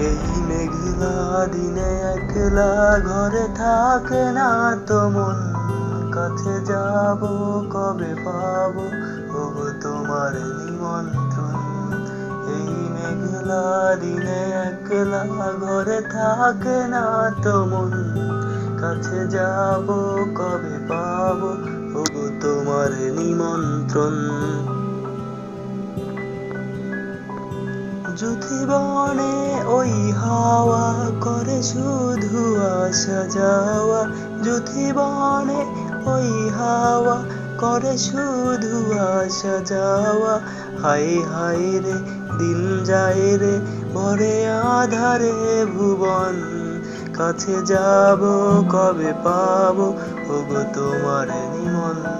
এই মেঘলা দিনে একলা ঘরে থাকে না তো মন। কাছে যাব, কবে পাবো? ওগো তোমার নিমন্ত্রণ। এই মেঘলা দিনে একলা ঘরে থাকে না তো মন। কাছে যাব, কবে পাব? ওগো তোমার নিমন্ত্রণ। বনে ওই হাওয়া করে শুধু আসা যাওয়া বনে ওই হাওয়া করে শুধু আসা যাওয়া, হাই হাই রে, দিন যায় রে, ভরে আধারে ভুবন। কাছে যাব, কবে পাবো ওগো তোমার নিমন্ত্রণ।